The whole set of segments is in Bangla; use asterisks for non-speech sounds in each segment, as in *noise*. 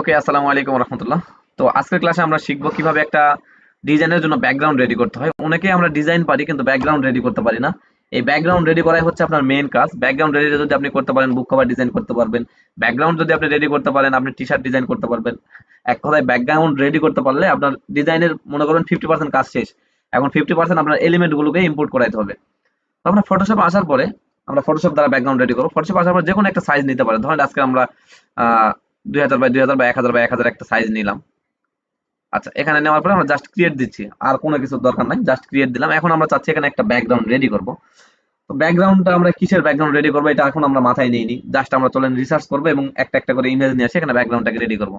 ওকে আসসালামু আলাইকুম রহমতুল্লাহ। তো আজকের ক্লাসে আমরা শিখব কীভাবে একটা ডিজাইনের জন্য ব্যাকগ্রাউন্ড রেডি করতে হয়। অনেকেই আমরা ডিজাইন পারি, কিন্তু ব্যাকগ্রাউন্ড রেডি করতে পারি না। এই ব্যাকগ্রাউন্ড রেডি করাই হচ্ছে আপনার মেইন কাজ। ব্যাকগ্রাউন্ড রেডি যদি আপনি করতে পারেন বুক কভার ডিজাইন করতে পারবেন। ব্যাকগ্রাউন্ড যদি আপনি রেডি করতে পারেন, আপনি টি শার্ট ডিজাইন করতে পারবেন। এক কথায় ব্যাকগ্রাউন্ড রেডি করতে পারলে আপনার ডিজাইনের মনে করেন ফিফটি পার্সেন্ট কাজ শেষ। এখন ফিফটি পার্সেন্ট আপনার এলিমেন্টগুলোকে ইম্পোর্ট করাইতে হবে। তো আমরা ফটোশপ আসার পরে আমরা ফটোশপ দ্বারা ব্যাকগ্রাউন্ড রেডি করব। ফটোশপ আসার পর যে কোনো একটা সাইজ নিতে পারেন। ধরেন আজকে আমরা দুই হাজার বাই দুই হাজার বা এক হাজার বা এক হাজার একটা সাইজ নিলাম। আচ্ছা এখানে নেওয়ার পরে আমরা জাস্ট ক্রিয়েট দিচ্ছি। আর কোনো কিছুর দরকার নাই জাস্ট ক্রিয়েট দিলাম। এখন আমরা চাচ্ছি এখানে একটা ব্যাকগ্রাউন্ড রেডি করব। তো ব্যাকগ্রাউন্ডটা আমরা কিসের ব্যাকগ্রাউন্ড রেডি করব, এটা এখন আমরা মাথায় নিইনি। জাস্ট আমরা চলেন রিসার্চ করব এবং একটা একটা করে ইমেজ নিয়ে আসি, এখানে ব্যাকগ্রাউন্ডটাকে রেডি করব।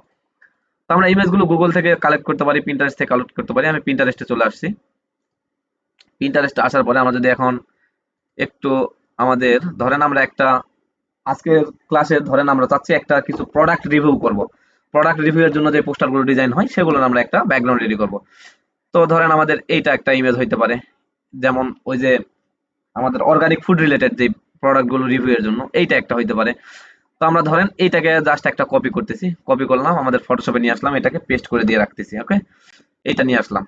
তো আমরা ইমেজগুলো গুগল থেকে কালেক্ট করতে পারি প্রিন্টারেস্ট থেকে কালেক্ট করতে পারি। আমি প্রিন্টারেস্টে চলে আসছি। প্রিন্টারেস্টে আসার পরে আমরা যদি এখন একটু আমাদের, ধরেন আমরা একটা আজকের ক্লাসে ধরেন আমরা চাচ্ছি একটা কিছু প্রোডাক্ট রিভিউ করব। প্রোডাক্ট রিভিউ এর জন্য যে পোস্টারগুলো ডিজাইন হয়, সেগুলোর আমরা একটা ব্যাকগ্রাউন্ড রেডি করব। তো ধরেন আমাদের এইটা একটা ইমেজ হইতে পারে। যেমন ওই যে আমাদের অর্গানিক ফুড রিলেটেড যে প্রোডাক্টগুলো রিভিউ এর জন্য, এইটা একটা হইতে পারে। তো আমরা ধরেন এইটাকে জাস্ট একটা কপি করতেছি। কপি করলাম, আমাদের ফটোশপে নিয়ে আসলাম, এটাকে পেস্ট করে দিয়ে রাখতেছি ওকে এটা নিয়ে আসলাম।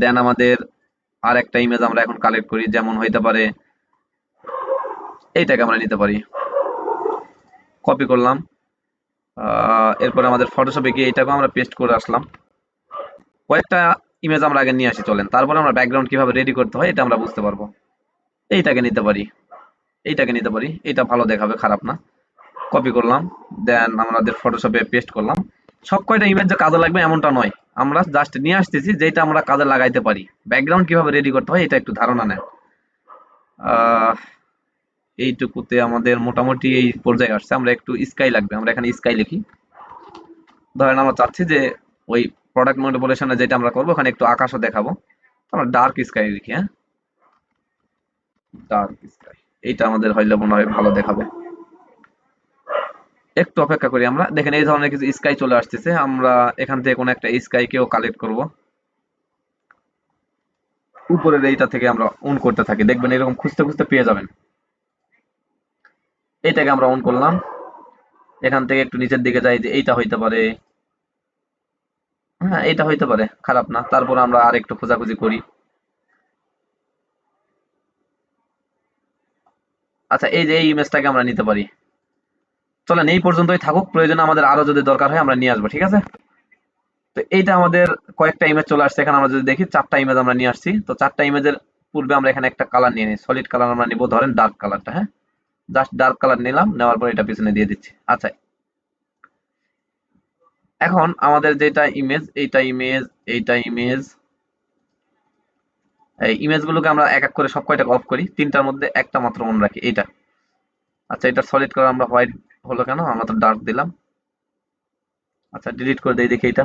দেন আমাদের আর একটা ইমেজ আমরা এখন কালেক্ট করি, যেমন হইতে পারে এইটাকে আমরা নিতে পারি। কপি করলাম। এরপর আমাদের ফটোশপে গিয়ে এইটাকে আমরা পেস্ট করে আসলাম। কয়েকটা ইমেজ আমরা আগে নিয়ে আসি, চলেন। তারপরে আমরা ব্যাকগ্রাউন্ড কীভাবে রেডি করতে হয়, এটা আমরা বুঝতে পারব। এইটাকে নিতে পারি। এইটাকে নিতে পারি। এটা ভালো দেখাবে, খারাপ না। কপি করলাম। দেন আমাদের ফটোশপে পেস্ট করলাম। সব কয়টা ইমেজ যে কাজে লাগবে এমনটা নয়। আমরা জাস্ট নিয়ে আসতেছি যেটা আমরা কাজে লাগাইতে পারি। ব্যাকগ্রাউন্ড কীভাবে রেডি করতে হয়, এটা একটু ধারণা নেন। এইটুকুতে আমাদের মোটামুটি এই পর্যায়ে আসছে। আমরা একটু স্কাই লাগবে, আমরা এখানে স্কাই লিখি। ধরেন আমরা চাচ্ছি যে ওই প্রোডাক্ট মডিফিকেশনে যেটা আমরা করব, ওখানে একটু আকাশও দেখাবো। আমরা ডার্ক স্কাই লিখি হ্যাঁ? ডার্ক স্কাই এইটা আমাদের হইলে মনে হয় ভালো দেখাবে। একটু অপেক্ষা করি আমরা। দেখেন এই ধরনের কিছু স্কাই চলে আসতেছে। আমরা এখান থেকে কোনো একটা স্কাই কেও কালেক্ট করব। উপরের এইটা থেকে আমরা অন করতে থাকি। দেখবেন এরকম খুঁজতে খুঁজতে পেয়ে যাবেন। এটাকে আমরা অন করলাম। এখান থেকে একটু নিচের দিকে যাই, যে এইটা হইতে পারে। হ্যাঁ এটা হইতে পারে, খারাপ না। তারপর আমরা আর একটু খোঁজাখুঁজি করি। আচ্ছা এই যে এই ইমেজটাকে আমরা নিতে পারি। চলেন, এই পর্যন্তই থাকুক। প্রয়োজনে আমাদের আরও যদি দরকার হয়, আমরা নিয়ে আসব, ঠিক আছে? তো এইটা আমাদের কয়েকটা ইমেজ চলে আসছে। এখানে আমরা যদি দেখি, চারটা ইমেজ আমরা নিয়ে আসছি। তো চারটা ইমেজের পূর্বে আমরা এখানে একটা কালার নিয়ে নিই। সলিড কালার আমরা নিব, ধরেন ডার্ক কালারটা হ্যাঁ? জাস্ট ডার্ক কালার নিলাম, নেওয়ার পর এটা পিছনে দিয়ে দিচ্ছি। আচ্ছা। এখন আমাদের যেটা ইমেজ এইটা ইমেজ এইটা ইমেজ এই ইমেজগুলোকে আমরা এক এক করে সব কয়টা অফ করি? তিনটার মধ্যে একটা মাত্র মনে রাখি, এইটা। আচ্ছা এটা সলিড কালার আমরা হোয়াইট হলো কেন? আমরা তো ডার্ক দিলাম। আচ্ছা ডিলিট করে দিই দেখি এটা।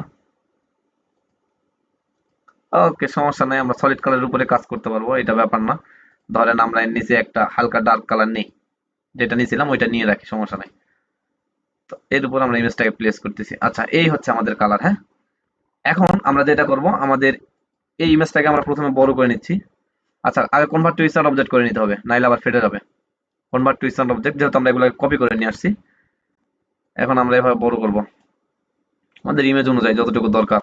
ওকে সমস্যা নাই, আমরা সলিড কালারের উপরে কাজ করতে পারব, এটা ব্যাপার না। ধরেন আমরা এর নিচে একটা হালকা ডার্ক কালার নেই। যেটা নিয়েছিলাম, ওইটা নিয়ে রাখি, সমস্যা নাই। তো এর উপর আমরা ইমেজটাকে প্লেস করতেছি। আচ্ছা এই হচ্ছে আমাদের কালার হ্যাঁ? এখন আমরা যেটা করব, আমাদের এই ইমেজটাকে আমরা প্রথমে বড় করে নিচ্ছি। আচ্ছা আগে কনভার্ট টু স্ট্যান্ড অবজেক্ট করে নিতে হবে, নাইলে আবার ফেটে যাবে। কনভার্ট টু স্ট্যান্ড অবজেক্ট যেহেতু আমরা এগুলো কপি করে নিয়ে আসছি, এখন আমরা এভাবে বড় করব। আমাদের ইমেজ অনুযায়ী যতটুকু দরকার।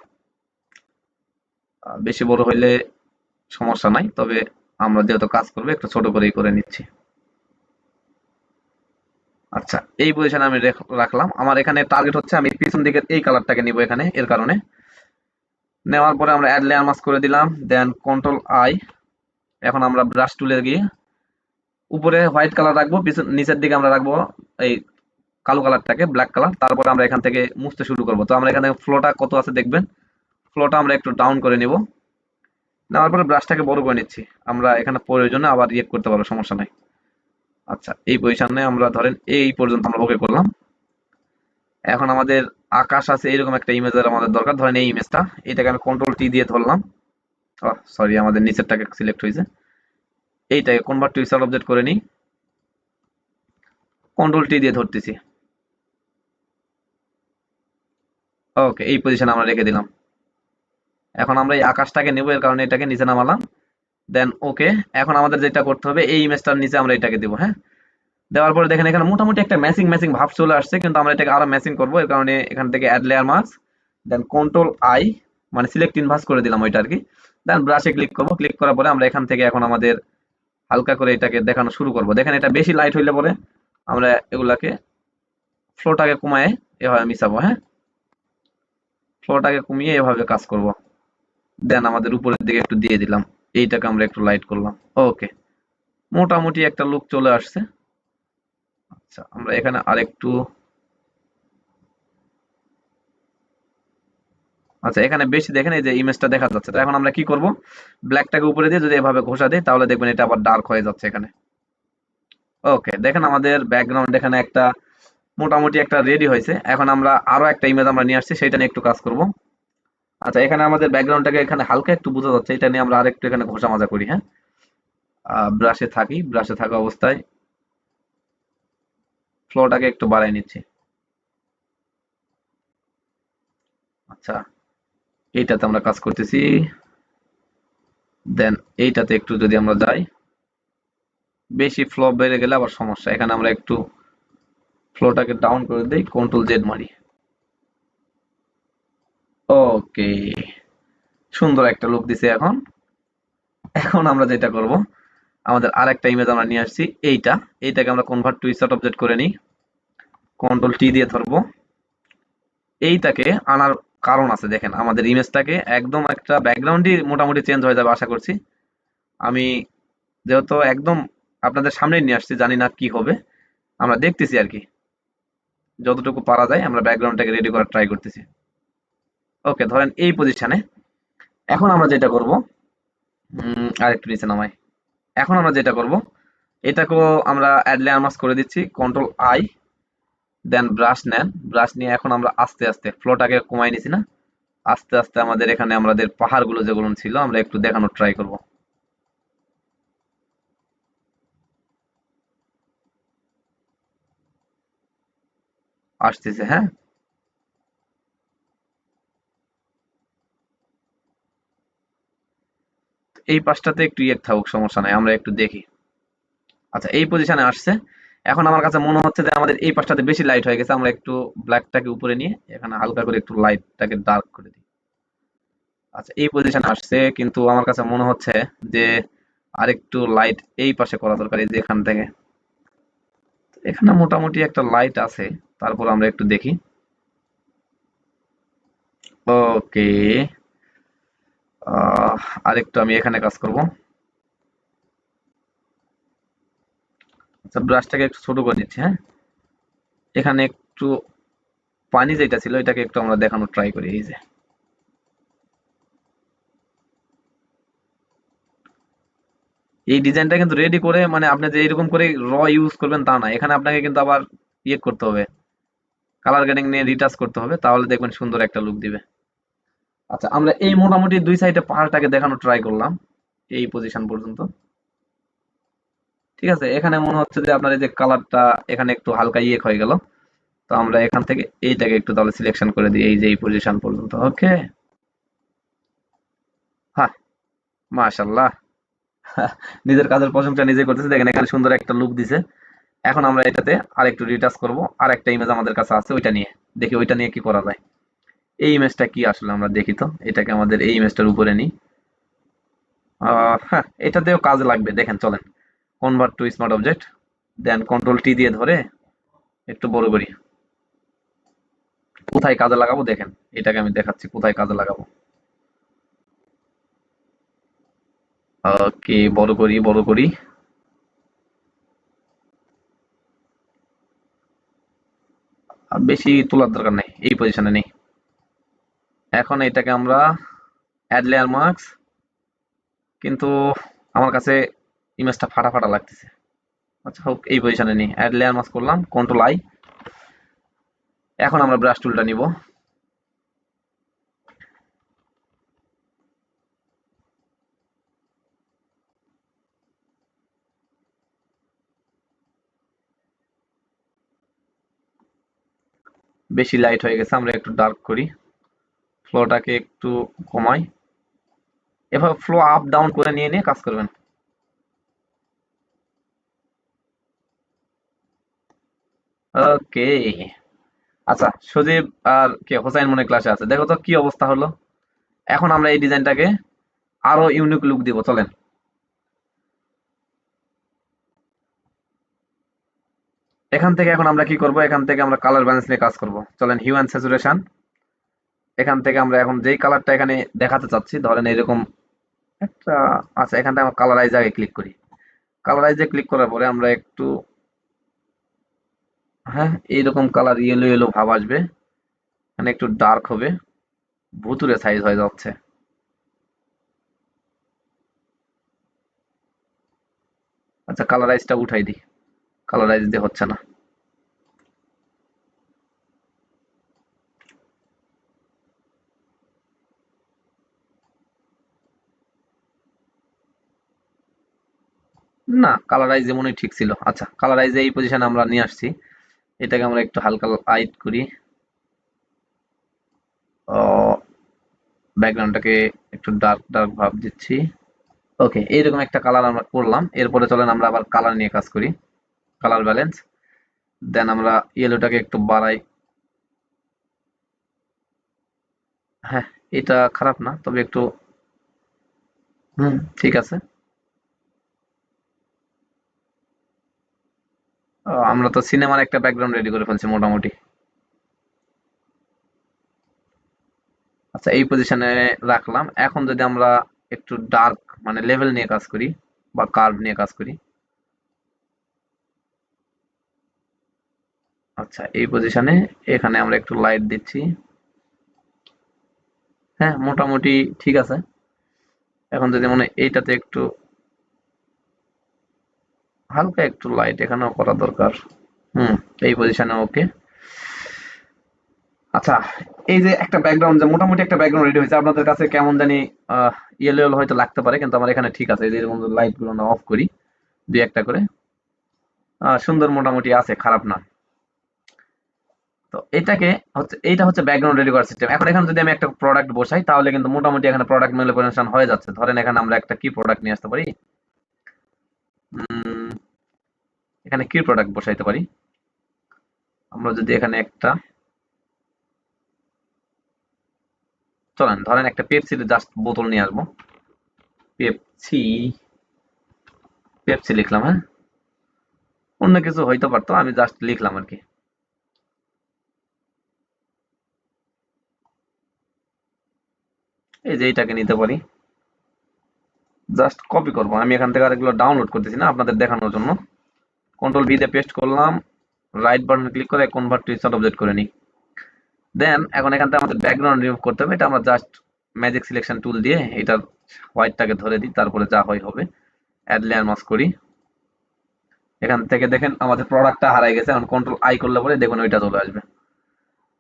বেশি বড় হইলে সমস্যা নাই, তবে আমরা যেহেতু কাজ করব, একটু ছোট করেই করে নিচ্ছি। আচ্ছা এই পজিশনে আমি রাখলাম। আমার এখানে টার্গেট হচ্ছে, আমি পিছন দিকের এই কালারটাকে নিব এখানে, এর কারণে। নেওয়ার পরে আমরা অ্যাড লেয়ার মাস্ক করে দিলাম দেন কন্ট্রোল আই এখন আমরা ব্রাশ টুলে গিয়ে উপরে হোয়াইট কালার রাখব, পিছন, নিচের দিকে আমরা রাখব এই কালো কালারটাকে ব্ল্যাক কালার তারপরে আমরা এখান থেকে মুছতে শুরু করব। তো আমরা এখান ফ্লোটা কত আছে দেখবেন? ফ্লোটা আমরা একটু ডাউন করে নিব। নেওয়ার পরে ব্রাশটাকে বড় করে নিচ্ছি। আমরা এখানে প্রয়োজনে আবার ইয়ে করতে পারব, সমস্যা নাই। আচ্ছা এই পজিশনে আমরা ধরেন এই পর্যন্ত আমরা ওকে করলাম। এখন আমাদের আকাশ আছে এরকম একটা ইমেজের আমাদের দরকার। ধরেন এই ইমেজটা এটাকে আমি কন্ট্রোল টি দিয়ে ধরলাম। সরি আমাদের নিচেরটাকে সিলেক্ট হয়েছে। এইটাকে কনভার্ট টু স্টার অবজেক্ট করে নিই। কন্ট্রোল টি দিয়ে ধরতেছি। ওকে এই পজিশনে আমরা রেখে দিলাম। এখন আমরা এই আকাশটাকে নেব, এর কারণে এটাকে নিচে নামালাম। দেন ওকে এখন আমাদের যেটা করতে হবে, এই ইমেজটার নিচে আমরা এটাকে দিব হ্যাঁ? দেওয়ার পরে দেখেন, এখানে মোটামুটি একটা ম্যাচিং ম্যাচিং ভাব চলে আসছে, কিন্তু আমরা এটাকে আরও ম্যাচিং করব, এর কারণে এখান থেকে add layer mask then control I মানে সিলেক্ট ইনভার্স করে দিলাম ওইটা আর কি দেন ব্রাশে ক্লিক করব ক্লিক করার পরে আমরা এখান থেকে এখন আমাদের হালকা করে এটাকে দেখানো শুরু করব। দেখেন, এটা বেশি লাইট হইলে পরে আমরা এগুলাকে ফ্লোটাকে কমায় এভাবে মিশাবো হ্যাঁ? ফ্লোটাকে কমিয়ে এভাবে কাজ করব। দেন আমাদের উপরের দিকে একটু দিয়ে দিলাম। এইটাকে আমরা একটু লাইট করলাম। ওকে মোটামুটি একটা লুক চলে আসছে। আচ্ছা আমরা এখানে আরেকটু আচ্ছা এখানে বেশি দেখেন, এই যে ইমেজটা দেখা যাচ্ছে। তো এখন আমরা কি করব? ব্ল্যাকটাকে উপরে দিয়ে যদি এভাবে ঘষা দিই, তাহলে দেখবেন এটা আবার ডার্ক হয়ে যাচ্ছে এখানে। ওকে দেখেন আমাদের ব্যাকগ্রাউন্ড এখানে একটা মোটামুটি একটা রেডি হয়েছে। এখন আমরা আরও একটা ইমেজ আমরা নিয়ে আসছি সেটা নিয়ে একটু কাজ করব। আচ্ছা এখানে আমাদের ব্যাকগ্রাউন্ডটাকে এখানে হালকা একটু বোঝা যাচ্ছে, এটা নিয়ে আমরা আরেকটু এখানে ঘষা মাজা করি হ্যাঁ? ব্রাশে থাকি ব্রাশে থাকা অবস্থায় ফ্লোটাকে একটু বাড়াই নিচ্ছি। আচ্ছা এইটাতে আমরা কাজ করতেছি। দেন এইটাতে একটু যদি আমরা যাই, বেশি ফ্লো বেড়ে গেলে আবার সমস্যা। এখানে আমরা একটু ফ্লোটাকে ডাউন করে দিই কন্ট্রোল জেড মারি। ওকে। সুন্দর একটা লুক দিছে এখন। এখন আমরা যেটা করব, আমাদের আরেকটা ইমেজ আমরা নিয়ে আসছি, এইটা। এইটাকে আমরা কনভার্ট টু স্টার্ট অবজেক্ট করে নিই। কন্ট্রোল টি দিয়ে ধরবো। এইটাকে আনার কারণ আছে, দেখেন, আমাদের ইমেজটাকে একদম একটা ব্যাকগ্রাউন্ডই মোটামুটি চেঞ্জ হয়ে যাবে, আশা করছি। আমি যেহেতু একদম আপনাদের সামনে নিয়ে আসছি, জানি না কি হবে। আমরা দেখতেছি আর কি। যতটুকু পারা যায়, আমরা ব্যাকগ্রাউন্ডটাকে রেডি করার ট্রাই করতেছি। ওকে, ধরেন এই পজিশনে এখন আমরা যেটা করব আর একটু নিচে নামাই। এখন আমরা যেটা করব, এটাকেও আমরা অ্যাড লেয়ার করে দিচ্ছি কন্ট্রোল আই দেন ব্রাশ নেন। ব্রাশ নিয়ে এখন আমরা আস্তে আস্তে ফ্লোটাকে কমাই নিছি না। আস্তে আস্তে আমাদের এখানে আমাদের পাহাড়গুলো যেগুলো ছিল, আমরা একটু দেখানোর ট্রাই করব। আসতেছে হ্যাঁ? এই পাশটাতে একটু ইয়ে থাকুক, সমস্যা নাই, আমরা একটু দেখি। আচ্ছা এই পজিশনে আসছে। এখন আমার কাছে মনে হচ্ছে যে আমাদের এই পাশটাতে বেশি লাইট হয়ে গেছে, আমরা একটু ব্ল্যাকটাকে উপরে নিয়ে এখানে হালকা করে একটু লাইটটাকে ডার্ক করে দিই। আচ্ছা এই পজিশনে আসছে, কিন্তু আমার কাছে মনে হচ্ছে যে আরেকটু লাইট এই পাশে করা দরকার, এই যে এখান থেকে। এখানে মোটামুটি একটা লাইট আছে, তারপর আমরা একটু দেখি। ওকে আরেকটু আমি এখানে কাজ করব। আচ্ছা ব্রাশটাকে একটু ছোট করে নিচ্ছি হ্যাঁ? এখানে একটু পানি যেটা ছিল, এটাকে একটু আমরা দেখানোর ট্রাই করি, এই যে। এই ডিজাইনটা কিন্তু রেডি করে মানে আপনি যে এরকম করে র ইউজ করবেন তা না। এখানে আপনাকে কিন্তু আবার ইয়ে করতে হবে। কালার গ্রেডিং নিয়ে রিটাচ করতে হবে, তাহলে দেখবেন সুন্দর একটা লুক দিবে। আচ্ছা আমরা এই মোটামুটি দুই সাইডে পাহাড়টাকে দেখানোর ট্রাই করলাম, এই পজিশন পর্যন্ত। ঠিক আছে, এখানে মনে হচ্ছে যে আপনার এই যে কালারটা এখানে একটু হালকা ইয়ে হয়ে গেল। তো আমরা এখান থেকে এইটাকে একটু তাহলে সিলেকশন করে দিই, এই যে এই পজিশন পর্যন্ত ওকে হ্যাঁ মাশাল্লাহ *laughs* নিজের কাজের প্রশংসা নিজে করতেছে, দেখেন এখানে সুন্দর একটা লুক দিছে। এখন আমরা এটাতে আরেকটু রিটাচ করব আর একটা ইমেজ আমাদের কাছে আছে, ওইটা নিয়ে, দেখি ওইটা নিয়ে কি করা যায়। এই ইমেজটা কি আসলে আমরা দেখি তো? এটাকে আমাদের এই ইমেজটার উপরে নিই। হ্যাঁ এটাতেও কাজে লাগবে। দেখেন, চলেন। Convert to smart object then control T দিয়ে ধরে একটু বড় করি। কোথায় কাজে লাগাবো? দেখেন, এটাকে আমি দেখাচ্ছি, কোথায় কাজে লাগাবো। ওকে, বড় করি বড় করি। বেশি তোলার দরকার নেই, এই পজিশনে নেই। এখন এটাকে আমরা অ্যাড লেয়ার মার্কস কিন্তু আমার কাছে ইমেজটা ফাটা ফাটা লাগতেছে। আচ্ছা হোক, এই পজিশনে নেই। অ্যাড লেয়ার মার্কস করলাম কন্ট্রোল আই এখন আমরা ব্রাশ টুলটা নিব। বেশি লাইট হয়ে গেছে, আমরা একটু ডার্ক করি। ফ্লোটাকে একটু কমাই। এভাবে ফ্লো আপ ডাউন করে নিয়ে নিয়ে কাজ করবেন। ওকে। আচ্ছা সজীব আর কে, হোসাইন মনে ক্লাসে আছে। দেখো তো কি অবস্থা হলো। এখন আমরা এই ডিজাইনটাকে আরও ইউনিক লুক দিব, চলেন। এখান থেকে এখন আমরা কি করব? এখান থেকে আমরা কালার ব্যালেন্স নিয়ে কাজ করব। চলেন হিউ অ্যান্ড স্যাচুরেশন এখান থেকে আমরা এখন যেই কালারটা এখানে দেখাতে চাচ্ছি, ধরেন এরকম একটা আচ্ছা এখান থেকে আমরা কালারাইজ আগে ক্লিক করি। কালারাইজে ক্লিক করার পরে আমরা একটু হ্যাঁ এইরকম কালার ইয়েলো ইয়েলো ভাব আসবে। এখানে একটু ডার্ক হবে। ভুতুরে সাইজ হয়ে যাচ্ছে। আচ্ছা কালারাইজটা উঠাই দিই। কালারাইজ দিয়ে হচ্ছে না। না কালারাইজ যেমনই ঠিক ছিল। আচ্ছা কালারাইজে এই পজিশনে আমরা নিয়ে আসছি। এটাকে আমরা একটু হালকা লাইট করি। ব্যাকগ্রাউন্ডটাকে একটু ডার্ক ডার্ক ভাব দিচ্ছি। ওকে এইরকম একটা কালার আমরা করলাম। এরপরে চলেন আমরা আবার কালার নিয়ে কাজ করি। কালার ব্যালেন্স দেন আমরা ইয়েলোটাকে একটু বাড়াই। হ্যাঁ এটা খারাপ না, তবে একটু, হুম, ঠিক আছে। আমরা তো সিনেমার একটা ব্যাকগ্রাউন্ড রেডি করে ফেলছি মোটামুটি। আচ্ছা এই পজিশনে রাখলাম। এখন যদি আমরা একটু ডার্ক মানে লেভেল নিয়ে কাজ করি, বা কার্ভ নিয়ে কাজ করি। আচ্ছা এই পজিশনে এখানে আমরা একটু লাইট দিচ্ছি। হ্যাঁ মোটামুটি ঠিক আছে। এখন যদি মনে এইটাতে একটু হালকা একটু লাইট এখানেও করা দরকার। হুম, এই পজিশনে ওকে আচ্ছা এই যে একটা ব্যাকগ্রাউন্ড যে মোটামুটি একটা ব্যাকগ্রাউন্ড রেডি হয়েছে, আপনাদের কাছে কেমন জানি ইয়েলো ইয়েলো হয়তো লাগতে পারে, কিন্তু আমার এখানে ঠিক আছে। এই যে এরকম লাইটগুলো না অফ করি, দুই একটা করে। সুন্দর মোটামুটি আছে, খারাপ না। তো এটাকে হচ্ছে, এইটা হচ্ছে ব্যাকগ্রাউন্ড রেডি করার সিস্টেম এখন এখানে যদি আমি একটা প্রোডাক্ট বসাই, তাহলে কিন্তু মোটামুটি এখানে প্রোডাক্ট ম্যানিপুলেশন হয়ে যাচ্ছে। ধরেন এখানে আমরা একটা কি প্রোডাক্ট নিয়ে আসতে পারি? এখানে কি প্রোডাক্ট বসাইতে পারি? আমরা যদি এখানে একটা চলেন, ধরেন একটা পেপসির জাস্ট বোতল নিয়ে আসব। পেপসি পেপসি লিখলাম হ্যাঁ? অন্য কিছু হইতে পারতো, আমি জাস্ট লিখলাম আর কি। এই যে এইটাকে নিতে পারি। জাস্ট কপি করব। আমি এখান থেকে আরেকগুলো ডাউনলোড করতেছি না, আপনাদের দেখানোর জন্য। কন্ট্রোল ভি দিয়ে পেস্ট করলাম রাইট বাটন ক্লিক করে কনভার্ট টু অবজেক্ট করে নিই। দেন এখন এখান থেকে আমাদের ব্যাকগ্রাউন্ড রিমুভ করতে হবে, এটা আমরা জাস্ট ম্যাজিক সিলেকশন টুল দিয়ে এটার হোয়াইটটাকে ধরে দিই, তারপরে যা হয় হবে অ্যাড লেয়ার মাস্ক করি। এখান থেকে দেখেন আমাদের প্রোডাক্টটা হারাই গেছে, এখন কন্ট্রোল আই করলে পরে দেখুন ওইটা চলে আসবে।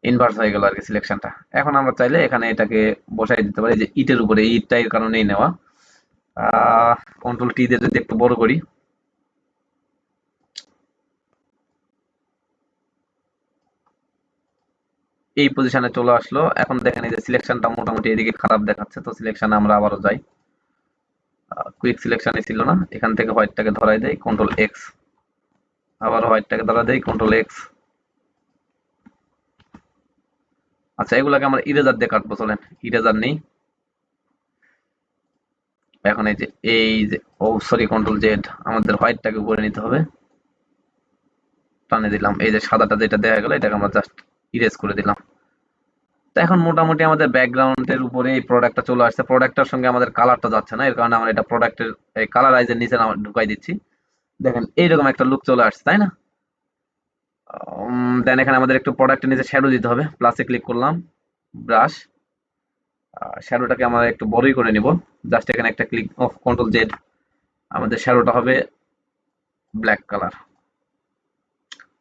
ইনভার্স হয়ে গেল আর কি সিলেকশনটা এখন আমরা চাইলে এখানে এটাকে বসাই দিতে পারি যে ইটের উপরে ইটটা এর কারণেই নেওয়া। কন্ট্রোল টি দিয়ে যদি একটু বড় করি এই পজিশনে চলে আসলো। এখন দেখেন এই যে সিলেকশনটা মোটামুটি এদিকে খারাপ দেখাচ্ছে, তো সিলেকশনে আমরা আবারও যাই। কুইক সিলেকশনে ছিল না। এখান থেকে হোয়াইটটাকে ধরাই দেই কন্ট্রোল এক্স আবার হোয়াইটটাকে ধরা দেই কন্ট্রোল এক্স আচ্ছা এগুলাকে আমরা ইরেজার দিয়ে কাটবো, চলেন। ইরেজার নেই। এখন এই যে এই যে, ও সরি কন্ট্রোল জেড আমাদের হোয়াইটটাকে উপরে নিতে হবে। টানে দিলাম। এই যে সাদাটা যেটা দেখা গেল, এটাকে আমরা জাস্ট ইরেজ করে দিলাম। তো এখন মোটামুটি আমাদের ব্যাকগ্রাউন্ডের উপরে এই প্রোডাক্টটা চলে আসছে। প্রোডাক্টটার সঙ্গে আমাদের কালারটা যাচ্ছে না, এর কারণে আমরা এটা প্রোডাক্টের এই কালারাইজের নিচে ঢুকাই দিচ্ছি। দেখেন, এইরকম একটা লুক চলে আসছে, তাই না? দেন এখানে আমাদের একটু প্রোডাক্টের নিচে শ্যাডো দিতে হবে। প্লাসে ক্লিক করলাম ব্রাশ শ্যাডোটাকে আমরা একটু বড়ই করে নিব। জাস্ট এখানে একটা ক্লিক অফ কন্ট্রোল জেড আমাদের শ্যাডোটা হবে ব্ল্যাক কালার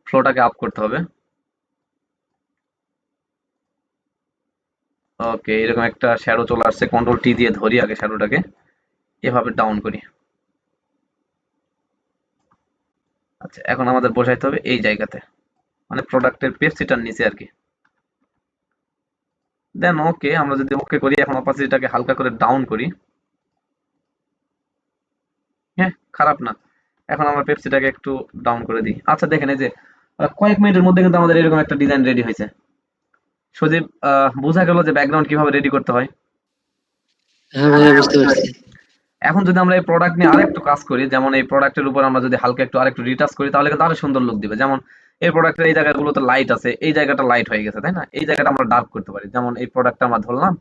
ফ্লোটাকে আপ করতে হবে। ওকে এরকম একটা শ্যাডো চলে আসছে কন্ট্রোল টি দিয়ে ধরি আগে শ্যাডোটাকে এভাবে ডাউন করি। আচ্ছা এখন আমাদের বসাইতে হবে এই জায়গাতে মানে প্রোডাক্টের পেপসিটার নিচে আর কি। দেন ওকে আমরা যদি ওকে করি, এখন অপাসিটিটাকে হালকা করে ডাউন করি। হ্যাঁ খারাপ না। এখন আমরা পেপসিটাকে একটু ডাউন করে দিই। আচ্ছা দেখেন এই যে কয়েক মিনিটের মধ্যে কিন্তু আমাদের এরকম একটা ডিজাইন রেডি হয়েছে। সজীব বোঝা গেল যে ব্যাকগ্রাউন্ড কীভাবে রেডি করতে হয়। হ্যাঁ ভাইয়া বুঝতে পারছি। এখন যদি আমরা এই প্রোডাক্ট নিয়ে আরেকটু কাজ করি যেমন এই প্রোডাক্টের উপর আমরা যদি হালকা একটু আরেকটু রিটাচ করি তাহলে কিন্তু আরও সুন্দর লুক দিবে। যেমন এই প্রোডাক্টের এই জায়গাগুলোতে লাইট আছে এই জায়গাটা লাইট হয়ে গেছে তাই না? এই জায়গাটা আমরা ডার্ক করতে পারি। যেমন এই প্রোডাক্টটা আমরা ধরলাম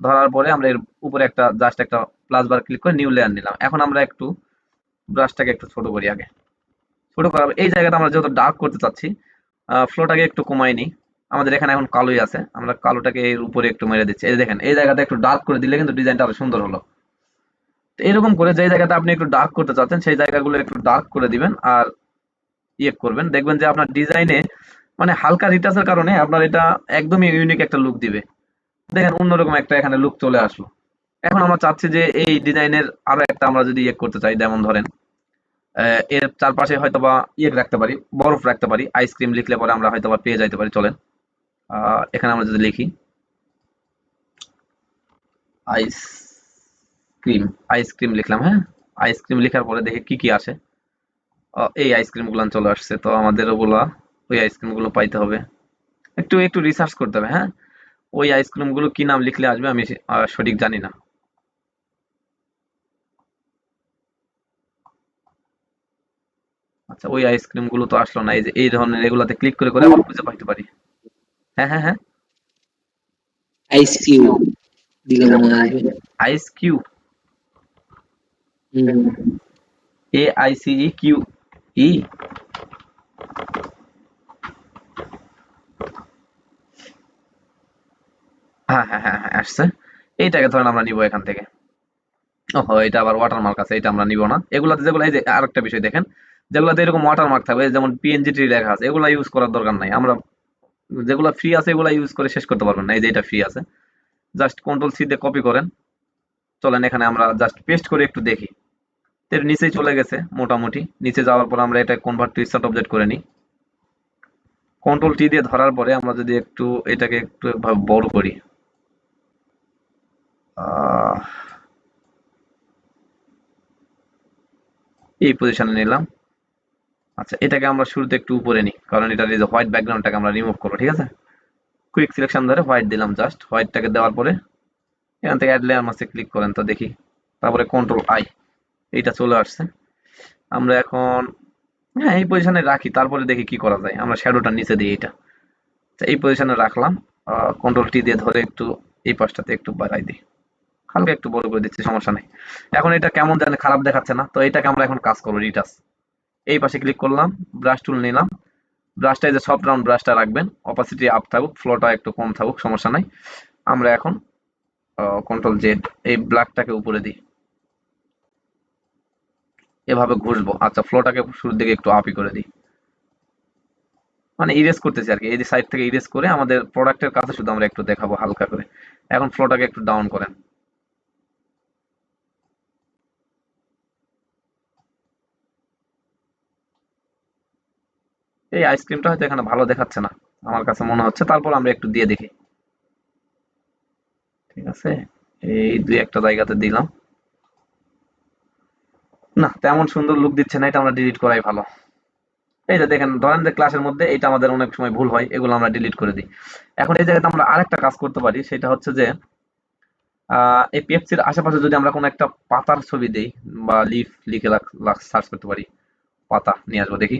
ধরার পরে আমরা এর উপরে একটা জাস্ট একটা প্লাস বার ক্লিক করে নিউ লেয়ার নিলাম। এখন আমরা একটু ব্রাশটাকে একটু ছোট করি আগে। ছোট করার এই জায়গাটা আমরা যেহেতু ডার্ক করতে চাচ্ছি ফ্লোটাকে একটু কমাই নিই। আমাদের এখানে এখন কালোই আছে। আমরা কালোটাকে এর উপরে একটু মেরে দিচ্ছি। এই দেখেন, এই জায়গাটা একটু ডার্ক করে দিলে কিন্তু ডিজাইনটা আরও সুন্দর হলো। তো এরকম করে যে জায়গাটা আপনি একটু ডার্ক করতে চাচ্ছেন, সেই জায়গাগুলো একটু ডার্ক করে দিবেন আর ইয়ে করবেন। দেখবেন যে আপনার ডিজাইনে মানে হালকা রিটাচের কারণে আপনার এটা একদমই ইউনিক একটা লুক দিবে। দেখেন, অন্যরকম একটা এখানে লুক চলে আসলো। এখন আমরা চাচ্ছি যে এই ডিজাইনের আরও একটা আমরা যদি ইয়ে করতে চাই, যেমন ধরেন এর চারপাশে হয়তো বা ইয়ে রাখতে পারি, বরফ রাখতে পারি আইসক্রিম লিখলে পরে আমরা হয়তো বা পেয়ে যাইতে পারি, চলেন। এখানে আমরা যদি লিখি আইস ক্রিম আইসক্রিম লিখলাম হ্যাঁ? আইসক্রিম লেখার পরে দেখে কি কি আসে এই আইসক্রিমগুলো চলে আসছে, তো আমাদের ওগুলা ওই আইসক্রিমগুলো পাইতে হবে। একটু একটু রিসার্চ করতে হবে হ্যাঁ? ওই আইসক্রিমগুলো কি নাম লিখলে আসবে আমি সঠিক জানি না। আচ্ছা ওই আইসক্রিমগুলো তো আসলো না, এই যে, এই ধরনের এগুলাতে ক্লিক করে করে আমরা খুঁজে পাইতে পারি। হ্যাঁ হ্যাঁ হ্যাঁ। আইস কিউ দিলে মনে আসবে ice Q A I C E Q E হ্যাঁ হ্যাঁ হ্যাঁ হ্যাঁ আসছে। এইটাকে ধরেন আমরা নিব এখান থেকে। ওহো এটা আবার ওয়াটারমার্ক আছে এটা আমরা নিব না। এগুলাতে যেগুলো এই যে আরেকটা বিষয় দেখেন। যেগুলাতে এরকম ওয়াটারমার্ক থাকবে যেমন পিএনজি টি লেখা আছে এগুলা ইউজ করার দরকার নাই। আমরা যেগুলো ফ্রি আছে এগুলা ইউজ করে শেষ করতে পারবেন না, এই যে এটা ফ্রি আছে। জাস্ট কন্ট্রোল সি দিয়ে কপি করেন। চলেন এখানে আমরা জাস্ট পেস্ট করে একটু দেখি। এর নিচেই চলে গেছে মোটামুটি। নিচে যাওয়ার পর আমরা এটা কনভার্ট টু স্টার্ট অবজেক্ট করে নিই। কন্ট্রোল টি দিয়ে ধরার পরে আমরা যদি একটু এটাকে একটু বড় করি। এই পজিশনে নিলাম। আচ্ছা এটাকে আমরা শুরুতে একটু উপরে নিই কারণ এটার এই যে হোয়াইট ব্যাকগ্রাউন্ডটাকে আমরা রিমুভ করব ঠিক আছে? কুইক সিলেকশন ধরে হোয়াইট দিলাম জাস্ট হোয়াইটটাকে দেওয়ার পরে এখান থেকে অ্যাড লেয়ার মাসে ক্লিক করেন তো দেখি। তারপরে কন্ট্রোল আই এইটা চলে আসছে। আমরা এখন হ্যাঁ এই পজিশনে রাখি তারপরে দেখি কি করা যায়। আমরা শ্যাডোটা নিচে দিই এটা আচ্ছা, এই পজিশনে রাখলাম কন্ট্রোল টি দিয়ে ধরে একটু এই পাশটাতে একটু বাড়াই দিই। হালকা একটু বড় করে দিচ্ছি সমস্যা নেই। এখন এটা কেমন জানে খারাপ দেখাচ্ছে না তো এটাকে আমরা এখন কাজ করব রিটাচ এই পাশে ক্লিক করলাম ব্রাশ টুল নিলাম। ব্রাশটা যে সফট রাউন্ড ব্রাশটা রাখবেন অপাসিটি আপ থাকুক ফ্লোটা একটু কম থাকুক, সমস্যা নাই। আমরা এখন কন্ট্রোল জেড এই ব্ল্যাকটাকে উপরে দিই। এভাবে ঘুরবো আচ্ছা ফ্লোটাকে শুরুর দিকে একটু আপই করে দিই। মানে ইরেজ করতেছি আর কি। এই যে সাইড থেকে ইরেজ করে আমাদের প্রোডাক্টের কাছে শুধু আমরা একটু দেখাবো হালকা করে। এখন ফ্লোটাকে একটু ডাউন করেন। এই আইসক্রিমটা হয়তো এখানে ভালো দেখাচ্ছে না, আমার কাছে মনে হচ্ছে। তারপর আমরা একটু দিয়ে দেখি। ঠিক আছে? এই দুই একটা জায়গাতে দিলাম। না, তেমন সুন্দর লুক দিচ্ছে না, এটা আমরা ডিলিট করাই ভালো। এই যে দেখেন, ধরেন যে ক্লাসের মধ্যে এটা আমাদের অনেক সময় ভুল হয়, এগুলো আমরা ডিলিট করে দিই। এখন এই জায়গাতে আমরা আরেকটা কাজ করতে পারি, সেটা হচ্ছে যে এই পেপসির আশেপাশে যদি আমরা কোনো একটা পাতার ছবি দেই বা লিফ লিখে সার্চ করতে পারি, পাতা নিয়ে আসব দেখি।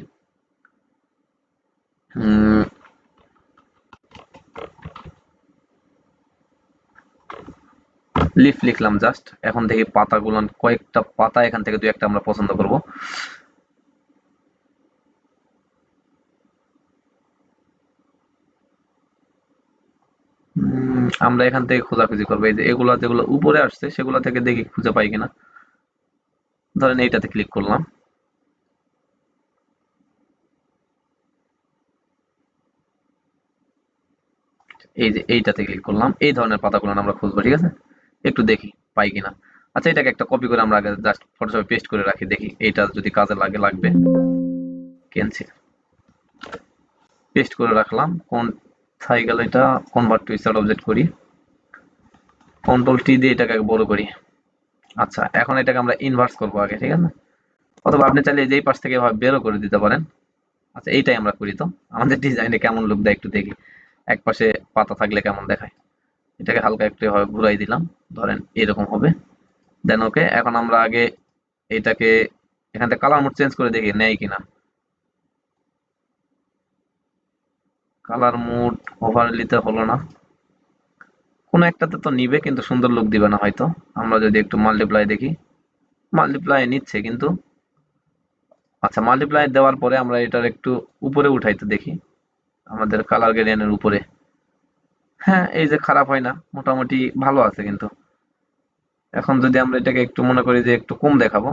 লিফ লিখলাম জাস্ট এখন দেখি পাতাগুলো, কয়েকটা পাতা এখান থেকে দুই একটা আমরা পছন্দ করব। আমরা এখান থেকে খোঁজাখুঁজি করব। এই যে এগুলা যেগুলো উপরে আসছে, সেগুলো থেকে দেখি খুঁজে পাই কিনা। ধরেন এইটাতে ক্লিক করলাম। এই যে এইটাতে ক্লিক করলাম, এই ধরনের পাতাগুলো আমরা খুঁজবো, ঠিক আছে? একটু দেখি পাই কিনা। আচ্ছা এটাকে একটা কপি করে আমরা আগে জাস্ট ফটোশপে পেস্ট করে রাখি, দেখি এইটা যদি কাজে লাগে, লাগবে। ক্যান্সেল পেস্ট করে রাখলাম কোন থাই গেল এটা কনভার্ট টু স্টার্ট অবজেক্ট করি। কন্ট্রোল টি দিয়ে এটাকে বড় করি। আচ্ছা এখন এটাকে আমরা ইনভার্স করব আগে, ঠিক আছে? অথবা আপনি চাইলে যেই পাশ থেকে এভাবে বেরো করে দিতে পারেন। আচ্ছা এইটাই আমরা করি তো। আমাদের ডিজাইনে কেমন লুক দেয় একটু দেখি। এক পাশে পাতা থাকলে কেমন দেখায়? এটাকে হালকা একটু এভাবে ঘুরাই দিলাম, ধরেন এরকম হবে। দেন ওকে এখন আমরা আগে এটাকে এখান থেকে কালার মোড চেঞ্জ করে দেখি, নেয় কিনা। কালার মোড ওভারলিতে হলো না। কোনো একটাতে তো নিবে, কিন্তু সুন্দর লুক দিবে না হয়তো। আমরা যদি একটু মাল্টিপ্লাই দেখি। মাল্টিপ্লাই নিচ্ছে, কিন্তু আচ্ছা মাল্টিপ্লাই দেওয়ার পরে আমরা এটার একটু উপরে উঠাইতে দেখি। আমাদের কালার গ্রেডিয়েন্টের উপরে। হ্যাঁ এই যে খারাপ হয় না, মোটামুটি ভালো আছে কিন্তু। এখন যদি আমরা এটাকে একটু মনে করি যে একটু কম দেখাবো।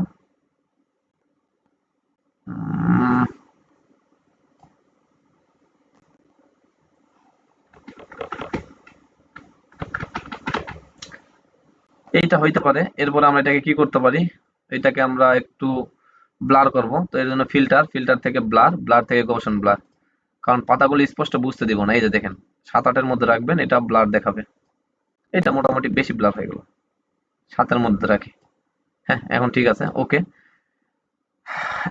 এইটা হইতে পারে। এরপরে আমরা এটাকে কি করতে পারি? এটাকে আমরা একটু ব্লার করব। তো এর জন্য ফিল্টার ফিল্টার থেকে ব্লার ব্লার থেকে গৌসন ব্লার কারণ পাতাগুলো স্পষ্ট বুঝতে দিব না, এই যে দেখেন সাত আটের মধ্যে রাখবেন, এটা ব্লার দেখাবে। এটা মোটামুটি বেশি ব্লার হয়ে গেল। সাতের মধ্যে রাখি। হ্যাঁ এখন ঠিক আছে, ওকে।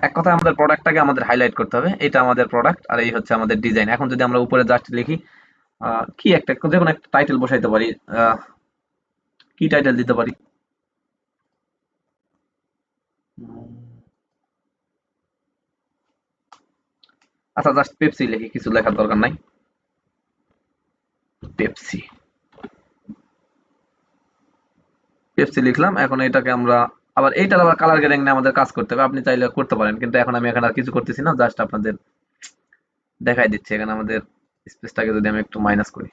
এক কথায় আমাদের প্রোডাক্টটাকে আমাদের হাইলাইট করতে হবে, এটা আমাদের প্রোডাক্ট আর এই হচ্ছে আমাদের ডিজাইন এখন যদি আমরা উপরে জাস্ট লিখি কি একটা যে কোনো একটা টাইটেল বসাইতে পারি কি টাইটেল দিতে পারি? আচ্ছা জাস্ট পেপসি লিখি, কিছু লেখার দরকার নাই। পেপসি পেপসি লিখলাম, এখন এটাকে আমরা আবার এইটার আবার কালার গ্রেডিং নিয়ে আমাদের কাজ করতে হবে। আপনি চাইলে করতে পারেন, কিন্তু এখন আমি এখানে আর কিছু করতেছি না জাস্ট আপনাদের দেখাই দিচ্ছি এখানে আমাদের স্পেসটাকে যদি আমি একটু মাইনাস করি।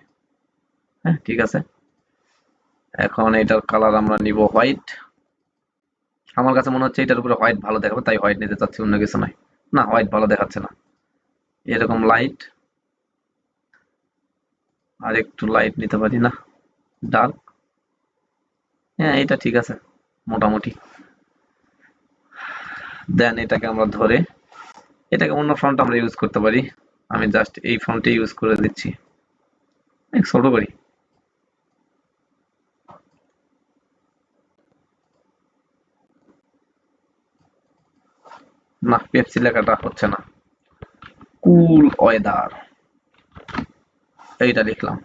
হ্যাঁ ঠিক আছে? এখন এটার কালার আমরা নিব হোয়াইট আমার কাছে মনে হচ্ছে এটার উপরে হোয়াইট ভালো দেখাবে, তাই হোয়াইট নিতে চাচ্ছি, অন্য কিছু নয়। না হোয়াইট ভালো দেখাচ্ছে না। এরকম লাইট আর একটু লাইট নিতে পারি না ডার্ক হ্যাঁ এটা ঠিক আছে, মোটামুটি। দেন এটাকে আমরা ধরে, এটাকে অন্য ফ্রন্ট আমরা ইউজ করতে পারি। আমি জাস্ট এই ফ্রন্টে ইউজ করে দিচ্ছি। ছোট করি। না পেপসি লেখাটা হচ্ছে না। Cool weather. এইটা লিখলাম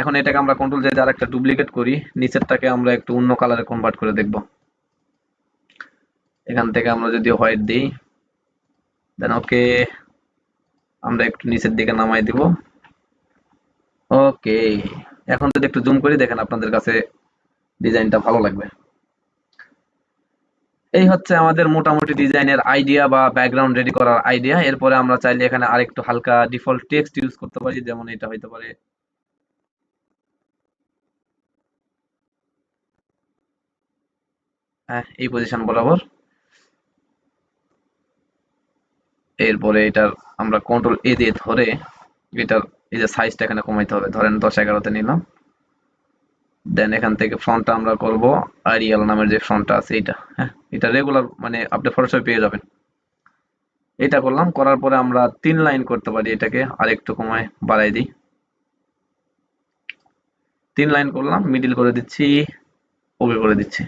এখন এটাকে আমরা কন্ট্রোল জেড আর একটা ডুপ্লিকেট করি। নিচেরটাকে আমরা একটু অন্য কালারে কনভার্ট করে দেখব। এখান থেকে আমরা যদি হোয়াইট দিই দেন ওকে আমরা একটু নিচের দিকে নামাই দিব। ওকে এখন যদি একটু জুম করি, দেখেন আপনাদের কাছে ডিজাইনটা ভালো লাগবে। এই হচ্ছে আমাদের মোটামুটি ডিজাইনের আইডিয়া বা ব্যাকগ্রাউন্ড রেডি করার আইডিয়া এরপরে আমরা চাইলে এখানে আরেকটু হালকা ডিফল্ট টেক্সট ইউজ করতে পারি, যেমন এটা হইতে পারে। হ্যাঁ এই পজিশন বরাবর। এরপরে এটার আমরা কন্ট্রোল এ দিয়ে ধরে, এটার এই যে সাইজটা এখানে কমাইতে হবে। ধরেন দশ এগারোতে নিলাম। দেন এখান থেকে ফ্রন্টটা আমরা করব আরিয়াল নামের যে ফ্রন্টটা আছে এটা হ্যাঁ এটা রেগুলার মানে আপনি ফটোশপে পেয়ে যাবেন। এটা করলাম, করার পরে আমরা তিন লাইন করতে পারি এটাকে, আরেকটু কমায় বাড়াই দিই। তিন লাইন করলাম মিডিল করে দিচ্ছি ওকে করে দিচ্ছি।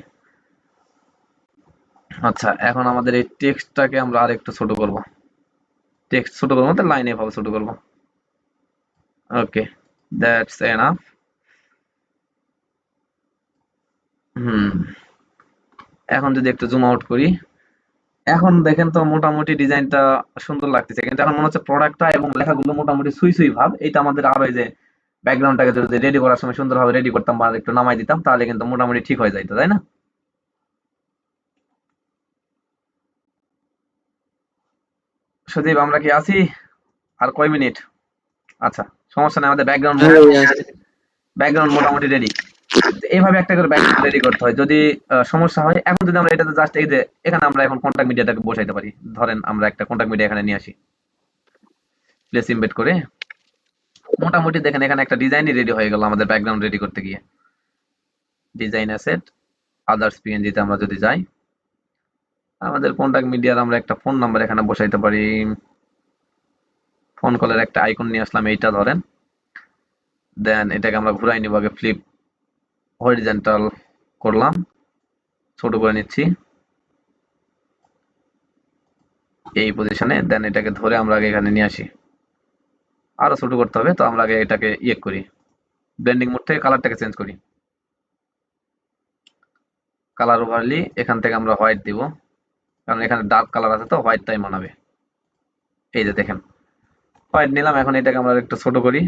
আচ্ছা এখন আমাদের এই টেক্সটটাকে আমরা আরেকটু ছোট করব। টেক্সট ছোট করব লাইন এভাবে ছোট করব। Okay that's enough hmm. এখন যদি একটু জুম আউট করি এখন দেখেন তো মোটামুটি ডিজাইনটা সুন্দর লাগতেছে কিন্তু এখন মনে হচ্ছে প্রোডাক্টটা এবং লেখাগুলো মোটামুটি সুই সুই ভাব এটা আমাদের আরও যে ব্যাকগ্রাউন্ডটাকে যদি রেডি করার সময় সুন্দরভাবে রেডি করতাম বা একটু নামাই দিতাম তাহলে কিন্তু মোটামুটি ঠিক হয়ে যাইতো তাই না? সুদীপ আমরা কি আছি? আর কয় মিনিট? আচ্ছা সমস্যা নেই আমাদের ব্যাকগ্রাউন্ড। ব্যাকগ্রাউন্ড মোটামুটি রেডি এইভাবে একটা করে ব্যাকগ্রাউন্ড রেডি করতে হয়। যদি সমস্যা হয়, এখন যদি আমরা এটাতে জাস্ট এই যে, এখানে আমরা এখন কন্টাক্ট মিডিয়াটাকে বসাইতে পারি। ধরেন আমরা একটা কন্টাক্ট মিডিয়া এখানে নিয়ে আসি। প্লেস ইমবেড করে। মোটামুটি দেখেন এখানে একটা ডিজাইনই রেডি হয়ে গেল আমাদের ব্যাকগ্রাউন্ড রেডি করতে গিয়ে। ডিজাইন অ্যাসেট আদার্স পিএনজিতে আমরা যদি যাই, আমাদের কন্টাক্ট মিডিয়ার আমরা একটা ফোন নাম্বার এখানে বসাইতে পারি। ফোন কলের একটা আইকন নিয়ে আসলাম, এইটা ধরেন। দেন এটাকে আমরা ঘুরাই নিব আগে ফ্লিপ হরিজেন্টাল করলাম, ছোট করে নিচ্ছি। এই পজিশনে দেন এটাকে ধরে আমরা আগে এখানে নিয়ে আসি। আরও ছোট করতে হবে, তো আমরা আগে এটাকে ইয়ে করি। ব্লেন্ডিং মোড থেকে কালারটাকে চেঞ্জ করি। কালার ওভারলি এখান থেকে আমরা হোয়াইট দিব। কারণ এখানে ডার্ক কালার আছে তো হোয়াইটটাই মানাবে। এই যে দেখেন। হোয়াইট নিলাম, এখন এটাকে আমরা একটু ছোট করি।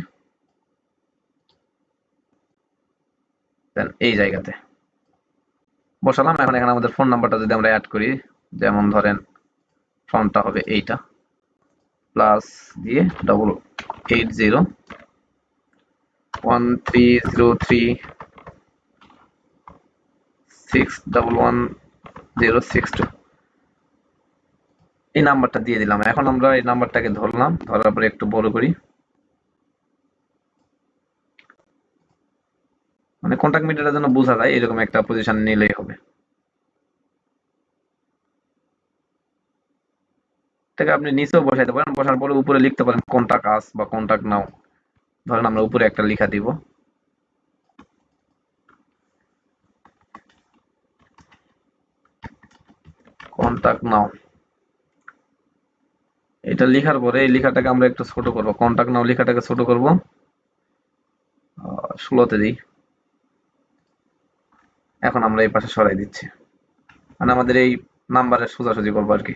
দেন, এই জায়গাতে। বসালাম, এখন এখানে আমাদের ফোন নাম্বারটা যদি আমরা অ্যাড করি, যেমন ধরেন ফোনটা হবে এইটা প্লাস দিয়ে double eight zero one three zero three six double one zero six two এই নাম্বারটা দিয়ে দিলাম। এখন আমরা এই নাম্বারটাকে ধরলাম, ধরার পরে একটু বড় করি। মানে কন্ট্যাক্ট মিটারের জন্য বোঝা যায়, এরকম একটা পজিশন নিলেই হবে। এটাকে আপনি নিচেও বসাইতে পারেন, বসার পরে উপরে লিখতে পারেন কন্টাক্ট আস বা কন্টাক্ট নাও ধরেন আমরা উপরে একটা লেখা দিব। কন্টাক্ট নাও এটা লেখার পরে এই লেখাটাকে আমরা একটু ছোট করব। কন্টাক্ট নাও লেখাটাকে ছোট করব। ষোলোতে দিই। এখন আমরা এই পাশে সরাই দিচ্ছি। মানে আমাদের এই নাম্বারে সোজাসুজি করব আর কি।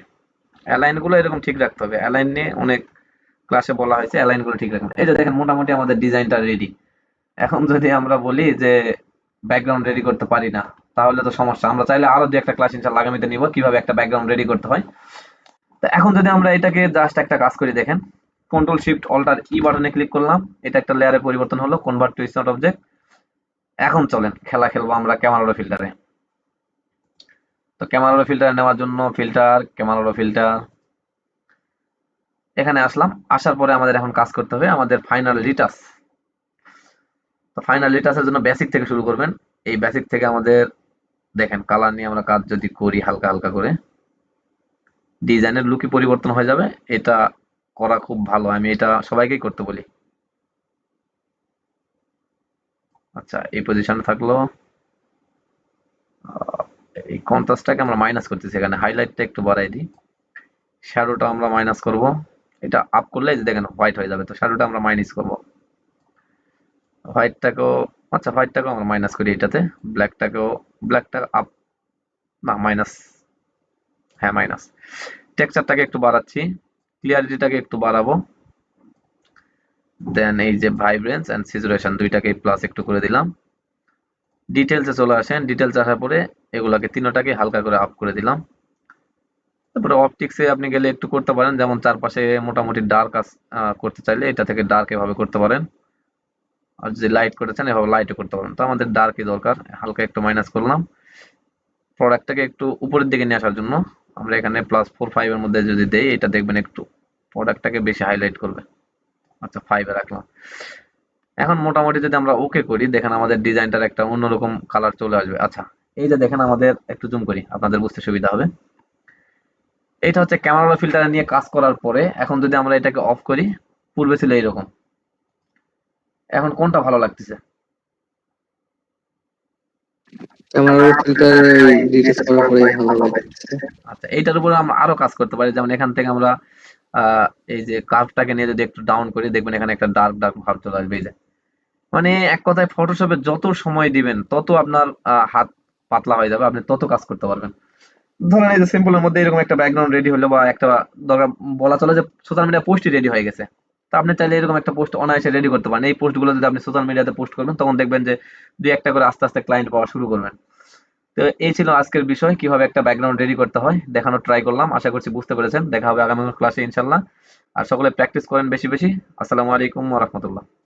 অ্যালাইনগুলো এরকম ঠিক রাখতে হবে। অ্যালাইন নিয়ে অনেক ক্লাসে বলা হয়েছে অ্যালাইনগুলো ঠিক রাখবেন এই যে দেখেন, মোটামুটি আমাদের ডিজাইনটা রেডি এখন যদি আমরা বলি যে ব্যাকগ্রাউন্ড রেডি করতে পারি না, তাহলে তো সমস্যা। আমরা চাইলে আরও দু একটা ক্লাস ইনশাল্লাহ আগামীতে নিব, কীভাবে একটা ব্যাকগ্রাউন্ড রেডি করতে হয়। তো এখন যদি আমরা এটাকে জাস্ট একটা কাজ করি, দেখেন কন্ট্রোল শিফট অল্টার ই বাটনে ক্লিক করলাম। এটা একটা লেয়ারে পরিবর্তন হলো কনভার্ট টু স্মার্ট অবজেক্ট এখন চলেন, খেলা খেলব আমরা ক্যামেরা ফিল্টারে। তো ক্যামেরা ফিল্টার নেওয়ার জন্য ফিল্টার, ক্যামেরা ফিল্টার। এখানে আসলাম, আসার পরে আমাদের এখন কাজ করতে হবে আমাদের ফাইনাল রিটাস তো ফাইনাল রিটাসের জন্য বেসিক থেকে শুরু করবেন। এই বেসিক থেকে আমাদের, দেখেন কালার নিয়ে আমরা কাজ যদি করি হালকা হালকা করে ডিজাইনের লুকই পরিবর্তন হয়ে যাবে। এটা করা খুব ভালো, আমি এটা সবাইকেই করতে বলি। আচ্ছা এই পজিশনে থাকল এই কন্ট্রাস্টটাকে আমরা মাইনাস করতেছি এখানে। হাইলাইটটা একটু বাড়াই দিই। শ্যাডোটা আমরা মাইনাস করব। এটা আপ করলে যে দেখেন হোয়াইট হয়ে যাবে। তো শ্যাডোটা আমরা মাইনাস করব। হোয়াইটটাকেও আচ্ছা হোয়াইটটাকেও আমরা মাইনাস করি এটাতে। ব্ল্যাকটাকেও ব্ল্যাকটা আপ না মাইনাস হ্যাঁ মাইনাস টেক্সচারটাকে একটু বাড়াচ্ছি। ক্লিয়ারিটিটাকে একটু বাড়াবো। দেন এই যে ভাইব্রেন্স এন্ড সিচুয়েশন দুইটাকে প্লাস একটু করে দিলাম। ডিটেলসে চলে আসেন। ডিটেলস আসার পরে এগুলাকে তিনটাকে হালকা করে আপ করে দিলাম। তারপরে অপটিক্সে আপনি গেলে একটু করতে পারেন। যেমন চারপাশে মোটামুটি ডার্ক করতে চাইলে এটা থেকে ডার্ক এভাবে করতে পারেন। আর যদি লাইট করতে চান, এভাবে লাইটও করতে পারেন। তো আমাদের ডার্কই দরকার। হালকা একটু মাইনাস করলাম। প্রোডাক্টটাকে একটু উপরের দিকে নিয়ে আসার জন্য আমরা এখানে প্লাস ফোর ফাইভ এর মধ্যে যদি দেই, এটা দেখবেন একটু প্রোডাক্টটাকে বেশি হাইলাইট করবে। আচ্ছা ফাইভে রাখলাম। এখন মোটামুটি যদি আমরা ওকে করি দেখেন আমাদের ডিজাইনটার একটা অন্যরকম কালার চলে আসবে। আচ্ছা এই যে দেখেন আমাদের একটু জুম করি আপনাদের বুঝতে সুবিধা হবে। এটা হচ্ছে ক্যামেরা ফিল্টার নিয়ে কাজ করার পরে এখন যদি আমরা এটাকে অফ করি পূর্বে ছিল এইরকম। এখন কোনটা ভালো লাগতেছে। আচ্ছা এইটার উপরে আমরা আরও কাজ করতে পারি। যেমন এখান থেকে আমরা এই যে কার্ভটাকে নিয়ে যদি একটু ডাউন করি, দেখবেন এখানে একটা ডার্ক ডার্ক ভাব চলে আসবে, এই যে। মানে এক কথায় ফটোশপে যত সময় দিবেন, তত আপনার হাত পাতলা হয়ে যাবে, আপনি তত কাজ করতে পারবেন। ধরেন এই যে সিম্পলের মধ্যে এরকম একটা ব্যাকগ্রাউন্ড রেডি হলো বা একটা, দরকার বলা চলে যে সোশ্যাল মিডিয়া পোস্টই রেডি হয়ে গেছে। তো আপনি চাইলে এরকম একটা পোস্ট অনায়াসে রেডি করতে পারেন। এই পোস্টগুলো যদি আপনি সোশ্যাল মিডিয়াতে পোস্ট করবেন, তখন দেখবেন যে দুই একটা করে আস্তে আস্তে ক্লায়েন্ট পাওয়া শুরু করবেন। তো এই ছিল আজকের বিষয়, কীভাবে একটা ব্যাকগ্রাউন্ড রেডি করতে হয়, দেখানোর ট্রাই করলাম, আশা করছি বুঝতে পেরেছেন, দেখা হবে আগামী ক্লাসে ইনশাল্লাহ আর সকলে প্র্যাকটিস করেন বেশি বেশি। আসসালামু আলাইকুম রাহমাতুল্লাহ।